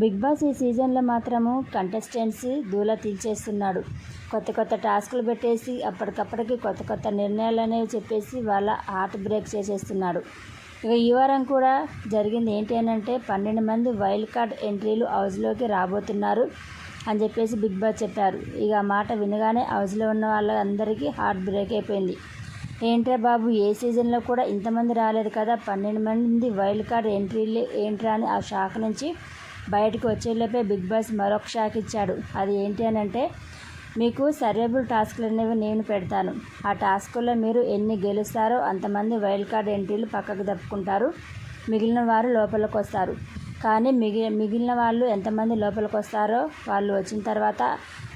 Big boss ఈ సీజన్లో మాత్రము కంటెస్టెంట్స్ దూల తీల్చేస్తున్నాడు. కొత్త కొత్త టాస్కులు పెట్టేసి అప్పటికప్పటికి కొత్త కొత్త నిర్ణయాలు అనేవి చెప్పేసి వాళ్ళ హార్ట్ బ్రేక్ చేసేస్తున్నాడు. ఇక ఈ వారం కూడా జరిగింది ఏంటి అని అంటే పన్నెండు మంది వైల్డ్ కార్డ్ ఎంట్రీలు హౌస్లోకి రాబోతున్నారు అని చెప్పేసి బిగ్ బాస్ చెప్పారు. ఇక ఆ మాట వినగానే హౌస్లో ఉన్న వాళ్ళందరికీ హార్ట్ బ్రేక్ అయిపోయింది. ఏంట్రా బాబు ఏ సీజన్లో కూడా ఇంతమంది రాలేదు కదా? పన్నెండు మంది వైల్డ్ కార్డ్ ఎంట్రీలు ఏంట్రా అని ఆ షాక్ నుంచి బయటకు వచ్చేలోపే బిగ్ బాస్ మరొక షాక్ ఇచ్చాడు. అది ఏంటి అని అంటే మీకు సర్వేబుల్ టాస్క్లు అనేవి నేను పెడతాను. ఆ టాస్కుల్లో మీరు ఎన్ని గెలుస్తారో అంతమంది వైల్డ్ కార్డ్ ఎంట్రీలు పక్కకు తప్పుకుంటారు మిగిలిన వారు లోపలికి వస్తారు. కానీ మిగి మిగిలిన వాళ్ళు ఎంతమంది లోపలికి వస్తారో వాళ్ళు వచ్చిన తర్వాత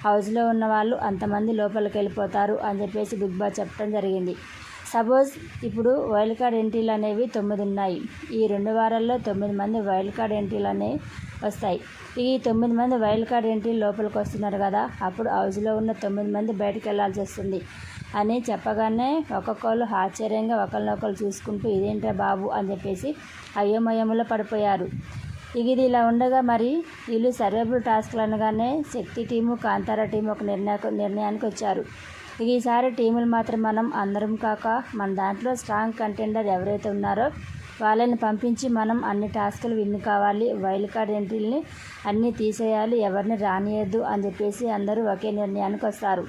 హౌస్లో ఉన్న వాళ్ళు అంతమంది లోపలికి వెళ్ళిపోతారు అని చెప్పేసి బిగ్ బాస్ చెప్పడం జరిగింది. సపోజ్ ఇప్పుడు వైల్డ్ కార్డ్ ఎంట్రీలు అనేవి తొమ్మిది ఉన్నాయి. ఈ రెండు వారాల్లో తొమ్మిది మంది వైల్డ్ కార్డ్ ఎంట్రీలు అనేవి వస్తాయి. ఈ తొమ్మిది మంది వైల్డ్ కార్డ్ ఎంట్రీలు లోపలికి వస్తున్నారు కదా అప్పుడు హౌస్లో ఉన్న తొమ్మిది మంది బయటకు వెళ్ళాల్సి వస్తుంది అని చెప్పగానే ఒక్కొక్కళ్ళు ఆశ్చర్యంగా ఒకరినొకరు చూసుకుంటూ ఇదేంట్రా బాబు? అని చెప్పేసి అయోమయంలో పడిపోయారు. ఇక ఇది ఇలా ఉండగా మరి వీళ్ళు సర్వేబుల్ టాస్క్లు అనగానే శక్తి టీము కాంతారా టీము ఒక నిర్ణయ నిర్ణయానికి వచ్చారు. ఈసారి టీములు మాత్రం మనం అందరం కాక మన దాంట్లో స్ట్రాంగ్ కంటెండర్ ఎవరైతే ఉన్నారో వాళ్ళని పంపించి మనం అన్ని టాస్కులు విన్ కావాలి వైల్డ్ కార్డ్ ఎంట్రీలని అన్నీ తీసేయాలి ఎవరిని రానియద్దు అని చెప్పేసి అందరూ ఒకే నిర్ణయానికి వస్తారు.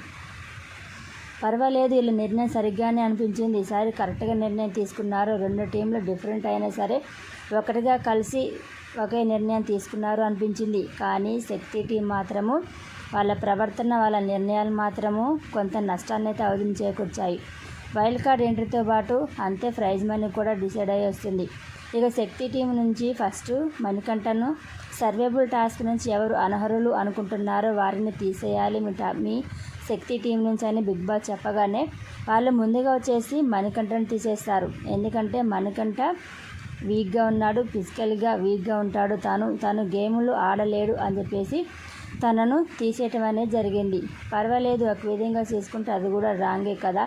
పర్వాలేదు వీళ్ళ నిర్ణయం సరిగ్గానే అనిపించింది. ఈసారి కరెక్ట్గా నిర్ణయం తీసుకున్నారు. రెండు టీంలు డిఫరెంట్ అయినా సరే ఒకటిగా కలిసి ఒకే నిర్ణయం తీసుకున్నారు అనిపించింది. కానీ శక్తి టీం మాత్రము వాళ్ళ ప్రవర్తన వాళ్ళ నిర్ణయాలు మాత్రము కొంత నష్టాన్ని అయితే అవధం చేకూర్చాయి. వైల్డ్ కార్డ్ ఎంట్రీతో పాటు అంతే ప్రైజ్ మనీ కూడా డిసైడ్ అయ్యి వస్తుంది. ఇక శక్తి టీం నుంచి ఫస్ట్ మణికంఠను సర్వేబుల్ టాస్క్ నుంచి ఎవరు అనర్హులు అనుకుంటున్నారో వారిని తీసేయాలి మీ టా మీ శక్తి టీం నుంచి అని బిగ్ బాస్ చెప్పగానే వాళ్ళు ముందుగా వచ్చేసి మణికంఠను తీసేస్తారు. ఎందుకంటే మణికంఠ వీక్గా ఉన్నాడు ఫిజికల్గా వీక్గా ఉంటాడు. తను తను గేములు ఆడలేడు అని చెప్పేసి తనను తీసేయటం అనేది జరిగింది. పర్వాలేదు ఒక విధంగా చేసుకుంటే అది కూడా రాంగే కదా.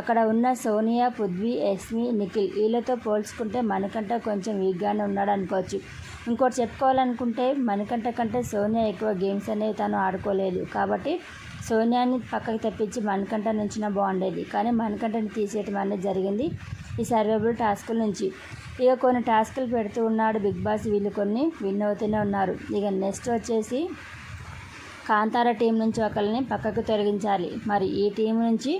అక్కడ ఉన్న సోనియా పృథ్వీ ఎస్మి నిఖిల్ వీళ్ళతో పోల్చుకుంటే మనకంటే కొంచెం వీక్గానే ఉన్నాడు అనుకోవచ్చు ఇంకోటి చెప్పుకోవాలనుకుంటే మనకంట కంటే సోనియా ఎక్కువ గేమ్స్ అనేవి తను ఆడుకోలేదు. కాబట్టి సోనియాని పక్కకి తెప్పించి మణికంఠ నుంచిన బాగుండేది. కానీ మణికంఠని తీసేయటం అనేది జరిగింది ఈ సర్వేబుల్ టాస్కుల నుంచి. ఇక కొన్ని టాస్కులు పెడుతూ ఉన్నాడు బిగ్ బాస్ వీళ్ళు కొన్ని విన్ అవుతూనే ఉన్నారు. ఇక నెక్స్ట్ వచ్చేసి కాంతార టీం నుంచి ఒకరిని పక్కకు తొలగించాలి. మరి ఈ టీం నుంచి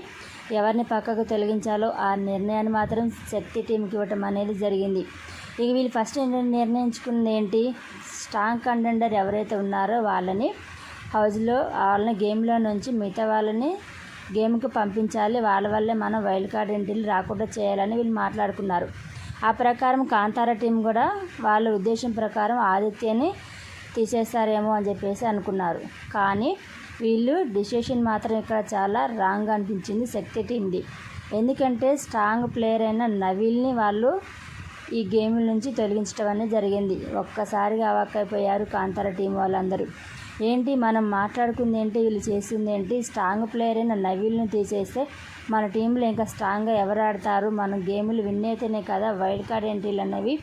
ఎవరిని పక్కకు తొలగించాలో ఆ నిర్ణయాన్ని మాత్రం శక్తి టీంకి ఇవ్వటం అనేది జరిగింది. ఇక వీళ్ళు ఫస్ట్ నిర్ణయించుకున్నది ఏంటి? స్ట్రాంగ్ కంటెండర్ ఎవరైతే ఉన్నారో వాళ్ళని హౌస్లో వాళ్ళని గేమ్లో నుంచి మిగతా వాళ్ళని గేమ్కి పంపించాలి. వాళ్ళ వల్లే మనం వైల్డ్ కార్డ్ ఎంట్రీలు రాకుండా చేయాలని వీళ్ళు మాట్లాడుకున్నారు. ఆ ప్రకారం కాంతార టీం కూడా వాళ్ళ ఉద్దేశం ప్రకారం ఆదిత్యని తీసేస్తారేమో అని చెప్పేసి అనుకున్నారు. కానీ వీళ్ళు డిసిషన్ మాత్రం ఇక్కడ చాలా రాంగ్ అనిపించింది శక్తి టీంది ఎందుకంటే స్ట్రాంగ్ ప్లేయర్ అయిన నవీల్ని వాళ్ళు ఈ గేమ్ నుంచి తొలగించడం అనేది జరిగింది. ఒక్కసారిగా అవాక్కైపోయారు కాంతార టీం వాళ్ళందరూ. ఏంటి మనం మాట్లాడుకుంది ఏంటి వీళ్ళు చేసింది ఏంటి? స్ట్రాంగ్ ప్లేయర్ అయిన నవీల్ని తీసేస్తే మన టీంలో ఇంకా స్ట్రాంగ్గా ఎవరు ఆడతారు? మనం గేములు విన్ అయితేనే కదా వైల్డ్ కార్డ్ ఎంట్రీలు అనేవి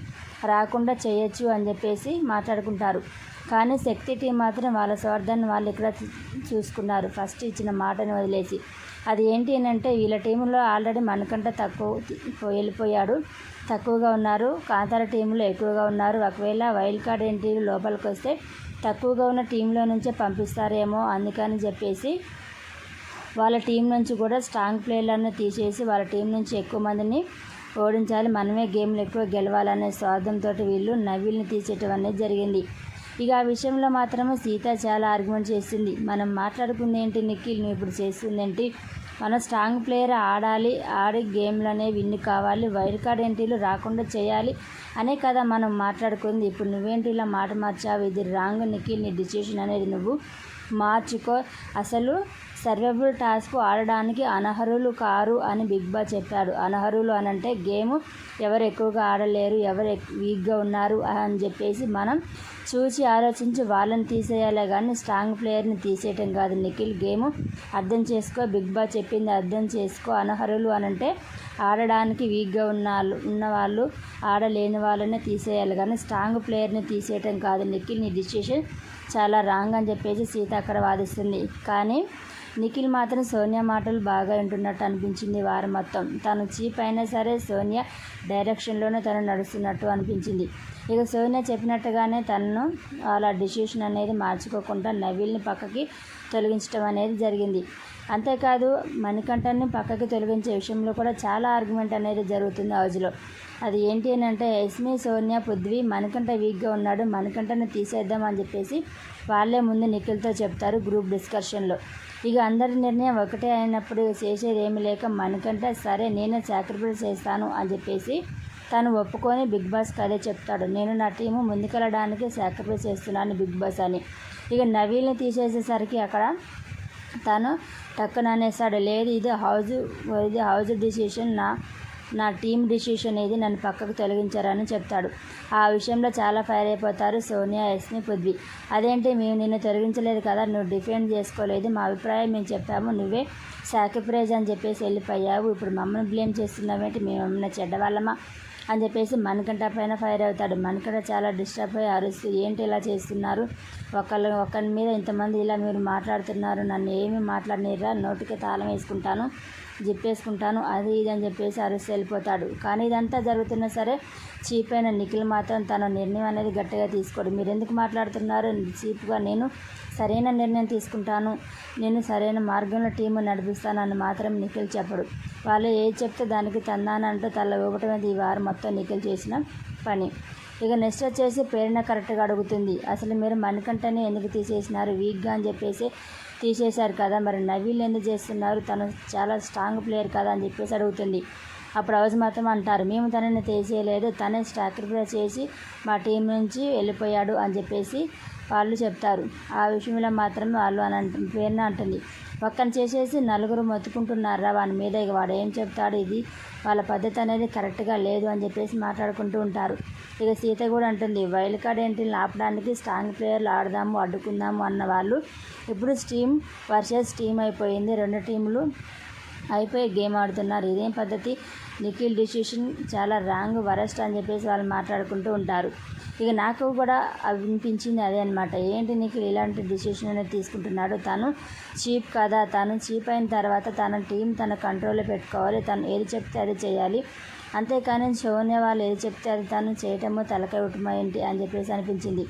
రాకుండా చేయొచ్చు అని చెప్పేసి మాట్లాడుకుంటారు. కానీ శక్తి టీం మాత్రం వాళ్ళ స్వార్థాన్ని వాళ్ళు ఇక్కడ చూసుకున్నారు? ఫస్ట్ ఇచ్చిన మాటను వదిలేసి. అది ఏంటి అని అంటే వీళ్ళ టీంలో ఆల్రెడీ మనకంటే తక్కువ వెళ్ళిపోయాడు. తక్కువగా ఉన్నారు. కాంతార టీంలో ఎక్కువగా ఉన్నారు. ఒకవేళ వైల్డ్ కార్డ్ ఎంట్రీ లోపలికి వస్తే తక్కువగా ఉన్న టీంలో నుంచే పంపిస్తారేమో అందుకని చెప్పేసి వాళ్ళ టీం నుంచి కూడా స్ట్రాంగ్ ప్లేయర్లను తీసేసి వాళ్ళ టీం నుంచి ఎక్కువ మందిని ఓడించాలి. మనమే గేమ్లు ఎక్కువ గెలవాలనే స్వార్థంతో వీళ్ళు నవీల్ని తీసేయటం అనేది జరిగింది. ఇక ఆ విషయంలో మాత్రమే సీత చాలా ఆర్గ్యుమెంట్ చేసింది మనం మాట్లాడుకుంది ఏంటి నిఖిల్ నువ్వు ఇప్పుడు చేస్తుంది ఏంటి? మన స్ట్రాంగ్ ప్లేయర్ ఆడాలి ఆడి అనేవి విన్ కావాలి వైల్డ్ కార్డ్ ఎంట్రీలు రాకుండా చేయాలి అనే కదా మనం మాట్లాడుకుంది. ఇప్పుడు నువ్వేంటి ఇలా మాట మార్చావు? ఇది రాంగ్ నిఖిల్ నీ డిసిషన్ అనేది నువ్వు మార్చుకో. అసలు సర్వైవల్ టాస్క్ ఆడడానికి అనర్హులు కారు అని బిగ్ బాస్ చెప్పాడు. అనర్హులు అనంటే గేమ్ ఎవరు ఎక్కువగా ఆడలేరు ఎవరు వీక్గా ఉన్నారు అని చెప్పేసి మనం చూసి ఆలోచించి వాళ్ళని తీసేయాలే కానీ స్ట్రాంగ్ ప్లేయర్ని తీసేయటం కాదు నిఖిల్. గేమ్ అర్థం చేసుకో బిగ్ బా చెప్పింది అర్థం చేసుకో. అనర్హులు అనంటే ఆడడానికి వీక్గా ఉన్న ఉన్నవాళ్ళు ఆడలేని వాళ్ళనే తీసేయాలి కానీ స్ట్రాంగ్ ప్లేయర్ని తీసేయటం కాదు నిఖిల్. నీ డిసిషన్ చాలా రాంగ్ అని చెప్పేసి సీత అక్కడ వాదిస్తుంది. కానీ నిఖిల్ మాత్రం సోనియా మాటలు బాగా వింటున్నట్టు అనిపించింది వారు మొత్తం. తను చీప్ అయినా సరే సోనియా డైరెక్షన్లోనే తను నడుస్తున్నట్టు అనిపించింది. ఇక సోనియా చెప్పినట్టుగానే తనను అలా డిసిషన్ అనేది మార్చుకోకుండా నవీల్ని పక్కకి తొలగించడం అనేది జరిగింది. అంతేకాదు మణికంఠని పక్కకి తొలగించే విషయంలో కూడా చాలా ఆర్గ్యుమెంట్ అనేది జరుగుతుంది హౌజ్లో. అది ఏంటి అని అంటే ఎస్మి సోనియా పృథ్వీ మణికంఠ వీక్గా ఉన్నాడు. మణికంఠను తీసేద్దాం అని చెప్పేసి వాళ్ళే ముందు నిఖిల్తో చెప్తారు గ్రూప్ డిస్కషన్లో. ఇక అందరి నిర్ణయం ఒకటే అయినప్పుడు చేసేది ఏమి లేక మనకంటే సరే నేనే సాక్రిఫైస్ చేస్తాను అని చెప్పేసి తను ఒప్పుకొని బిగ్ బాస్ అదే చెప్తాడు. నేను నా టీము ముందుకెళ్ళడానికి సాక్రిఫైస్ చేస్తున్నాను బిగ్ బాస్ అని. ఇక నవీల్ని తీసేసేసరికి అక్కడ తను టక్కున అనేస్తాడు లేదు ఇది హౌజ్ ఇది హౌజ్ డిసిషన్ నా నా టీం డిసిషన్ అనేది నన్ను పక్కకు తొలగించారని చెప్తాడు. ఆ విషయంలో చాలా ఫైర్ అయిపోతారు సోనియా ఎస్ని పృథ్వీ. అదేంటి మేము నిన్ను తొలగించలేదు కదా నువ్వు డిఫెండ్ చేసుకోలేదు మా అభిప్రాయం మేము చెప్పాము నువ్వే సాక్రిఫైజ్ అని చెప్పేసి వెళ్ళిపోయావు. ఇప్పుడు మమ్మల్ని బ్లేమ్ చేస్తున్నావేంటి మేము ఏమైనా చెడ్డవాళ్ళమా? అని చెప్పేసి మణికంఠ పైన ఫైర్ అవుతాడు. మణికంఠ చాలా డిస్టర్బ్ అయ్యి అరుస్తూ ఏంటి ఇలా చేస్తున్నారు? ఒకళ్ళు ఒకరి మీద ఇంతమంది ఇలా మీరు మాట్లాడుతున్నారు నన్ను ఏమి మాట్లాడినరా నోటికి తాళం వేసుకుంటాను. జిప్పేసుకుంటాను అది ఇది అని చెప్పేసి అరుస్తూ వెళ్ళిపోతాడు. కానీ ఇదంతా జరుగుతున్నా సరే చీప్ అయిన నిఖిల్ మాత్రం తన నిర్ణయం అనేది గట్టిగా తీసుకోడు. మీరు ఎందుకు మాట్లాడుతున్నారు? చీప్గా నేను సరైన నిర్ణయం తీసుకుంటాను. నేను సరైన మార్గంలో టీము నడిపిస్తానని మాత్రం నిఖిల్ చెప్పడు. వాళ్ళు ఏది చెప్తే దానికి తందానంటూ తల ఊపటం ఈ వారం మొత్తం నిఖిల్ చేసిన పని. ఇక నెక్స్ట్ వచ్చేసి ప్రేరణ కరెక్ట్గా అడుగుతుంది. అసలు మీరు మణికంఠని ఎందుకు తీసేసినారు? వీక్గా అని చెప్పేసి తీసేశారు కదా మరి నవీన్ ఎందుకు చేస్తున్నారు? తను చాలా స్ట్రాంగ్ ప్లేయర్ కదా అని చెప్పేసి అడుగుతుంది. అప్పుడు హౌస్ మాత్రం అంటారు మేము తనని తీసేయలేదు తనే సాక్రిఫైస్ చేసి మా టీం నుంచి వెళ్ళిపోయాడు అని చెప్పేసి వాళ్ళు చెప్తారు. ఆ విషయంలో మాత్రం వాళ్ళు అని అంటు పేరున అంటుంది. ఒక్కని చేసేసి నలుగురు మొత్తుకుంటున్నారా? వాని మీద ఇక వాడు ఏం చెప్తాడు ఇది? వాళ్ళ పద్ధతి అనేది కరెక్ట్గా లేదు అని చెప్పేసి మాట్లాడుకుంటూ ఉంటారు. ఇక సీత కూడా అంటుంది వైల్డ్ కార్డ్ ఎంట్రీని ఆపడానికి స్ట్రాంగ్ ప్లేయర్లు ఆడదాము అడ్డుకుందాము అన్న వాళ్ళు ఇప్పుడు స్టీమ్ వర్సెస్ టీమ్ అయిపోయింది. రెండు టీములు అయిపోయి గేమ్ ఆడుతున్నారు. ఇదేం పద్ధతి? నిఖిల్ డిసిషన్ చాలా రాంగ్ వరస్ట్ అని చెప్పేసి వాళ్ళు మాట్లాడుకుంటూ ఉంటారు. ఇక నాకు కూడా అనిపించింది అదే అనమాట ఏంటి నీకు ఇలాంటి డిసిషన్ అనేది తీసుకుంటున్నాడు? తను చీప్ కదా. తను చీప్ అయిన తర్వాత తన టీం తన కంట్రోల్లో పెట్టుకోవాలి. తను ఏది చెప్తే అది చేయాలి. అంతేకాని సోనియా వాళ్ళు ఏది చెప్తే అది తను చేయటము తలకాయ ఉటమో ఏంటి అని చెప్పేసి అనిపించింది.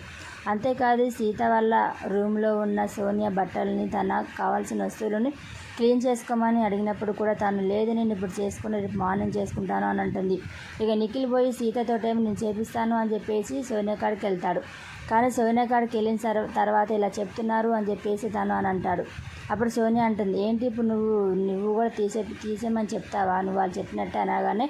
అంతేకాదు సీత వల్ల రూమ్లో ఉన్న సోనియా బట్టలని తన కావాల్సిన వస్తువులని క్లీన్ చేసుకోమని అడిగినప్పుడు కూడా తను లేదు నేను ఇప్పుడు చేసుకుని రేపు మార్నింగ్ చేసుకుంటాను అని అంటుంది. ఇక నిఖిల్ పోయి సీతతోటేమో నేను చేపిస్తాను అని చెప్పేసి సోనియాకాడికి వెళ్తాడు. కానీ సోనియా కాడికి వెళ్ళిన తర్వాత ఇలా చెప్తున్నారు అని చెప్పేసి తను అని అంటాడు. అప్పుడు సోనియా అంటుంది ఏంటి ఇప్పుడు నువ్వు నువ్వు కూడా తీసే తీసేయమని చెప్తావా? నువ్వు వాళ్ళు చెప్పినట్టు అనగానే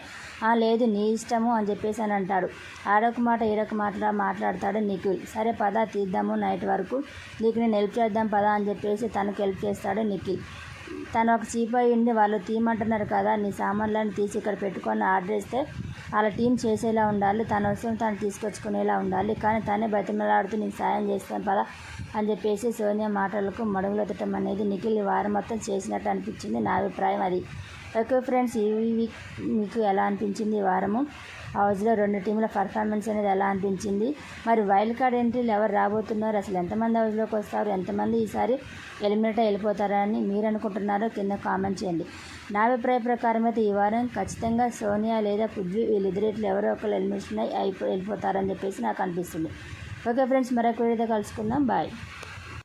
లేదు నీ ఇష్టము అని చెప్పేసి అని అంటాడు. ఆడొక మాట ఈడొక మాట మాట్లాడతాడు నిఖిల్. సరే పదా తీద్దాము నైట్ వరకు. నీకు నేను హెల్ప్ చేద్దాం పదా అని చెప్పేసి తనకు హెల్ప్ చేస్తాడు నిఖిల్. తను ఒక చీప్ ఉండి వాళ్ళు తీయమంటున్నారు కదా నీ సామాన్లను తీసి ఇక్కడ పెట్టుకొని ఆర్డర్ ఇస్తే వాళ్ళ టీం చేసేలా ఉండాలి తన అవసరం తను తీసుకొచ్చుకునేలా ఉండాలి కానీ తనే బతిమలాడుతూ నీకు సాయం చేస్తాను పదా అని చెప్పేసి సోనియా మాటలకు మడుగులెత్తటం అనేది నిఖిల్ వారం మొత్తం చేసినట్టు అనిపించింది నా అభిప్రాయం అది. ఓకే ఫ్రెండ్స్ ఈ వీక్ మీకు ఎలా అనిపించింది ఈ వారము? హౌస్లో రెండు టీముల పర్ఫార్మెన్స్ అనేది ఎలా అనిపించింది? మరి వైల్డ్ కార్డ్ ఎంట్రీలు ఎవరు రాబోతున్నారు? అసలు ఎంతమంది హౌస్లోకి వస్తారు? ఎంతమంది ఈసారి ఎలిమినేట్ వెళ్ళిపోతారని మీరు అనుకుంటున్నారో కింద కామెంట్ చేయండి. నా అభిప్రాయ ప్రకారం అయితే ఈ వారం ఖచ్చితంగా సోనియా లేదా పృథ్వీ వీళ్ళిద్దరిట్లు ఎవరో ఒకరు ఎలిమినేషన్ అయిపో వెళ్ళిపోతారని చెప్పేసి నాకు అనిపిస్తుంది. ఓకే ఫ్రెండ్స్ మరొక వీడియో కలుసుకుందాం. బాయ్